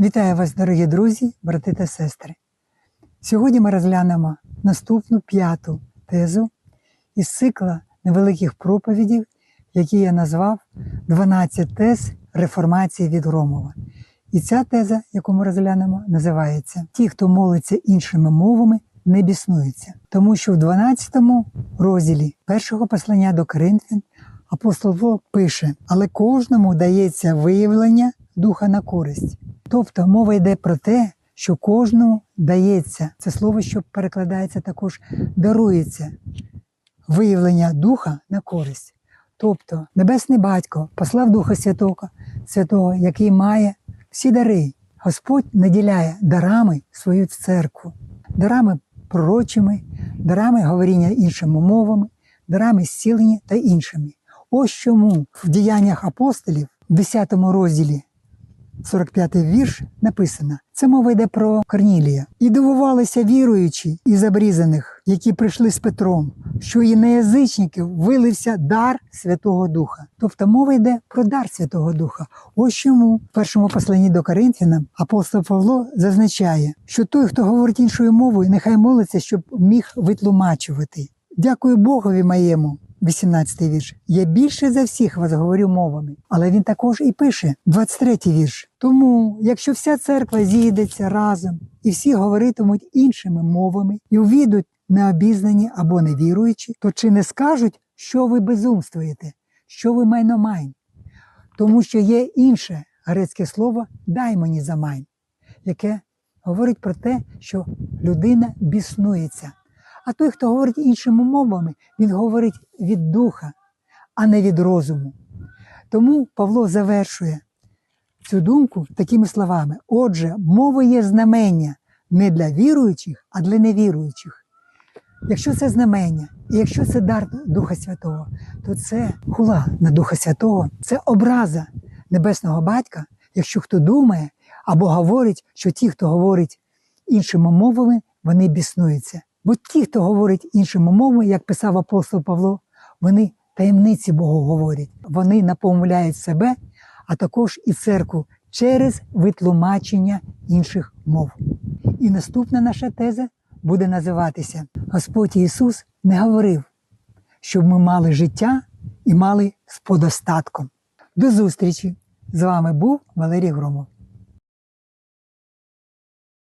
Вітаю вас, дорогі друзі, брати та сестри. Сьогодні ми розглянемо наступну п'яту тезу із цикла невеликих проповідів, які я назвав «12 тез реформації від Громова. І ця теза, яку ми розглянемо, називається Ті, хто молиться іншими мовами, не біснуються. Тому що в 12 розділі першого послання до Коринфян апостол Павло пише: але кожному дається виявлення духа на користь. Тобто мова йде про те, що кожному дається це слово, що перекладається також дарується виявлення духа на користь. Тобто Небесний Батько послав Духа Святого, Святого, який має всі дари. Господь наділяє дарами свою церкву, дарами пророчими, дарами говоріння іншими мовами, дарами зцілення та іншими. Ось чому в діяннях апостолів, в 10 розділі 45 вірш написано: це мова йде про Корнілія. І дивувалися віруючі із обрізаних, які прийшли з Петром, що і на язичників вилився дар Святого Духа. Тобто мова йде про дар Святого Духа. Ось чому в першому посланні до Коринфянам апостол Павло зазначає, що той, хто говорить іншою мовою, нехай молиться, щоб міг витлумачувати. Дякую Богові моєму. 18 вірш. Я більше за всіх вас говорю мовами. Але він також і пише 23 вірш. Тому, якщо вся церква зійдеться разом і всі говоритимуть іншими мовами і увійдуть необізнані або невіруючі, то чи не скажуть, що ви безумствуєте, що ви майномайн? Тому що є інше грецьке слово даймоні замайн, яке говорить про те, що людина біснується. А той, хто говорить іншими мовами, він говорить від духа, а не від розуму. Тому Павло завершує цю думку такими словами: отже, мова є знамення не для віруючих, а для невіруючих. Якщо це знамення, і якщо це дар Духа Святого, то це хула на Духа Святого, це образа Небесного Батька, якщо хто думає або говорить, що ті, хто говорить іншими мовами, вони біснуються. Бо ті, хто говорить іншими мовами, як писав апостол Павло, вони таємниці Богу говорять. Вони напомовляють себе, а також і церкву через витлумачення інших мов. І наступна наша теза буде називатися Господь Ісус не говорив, щоб ми мали життя і мали з подостатком. До зустрічі! З вами був Валерій Громов.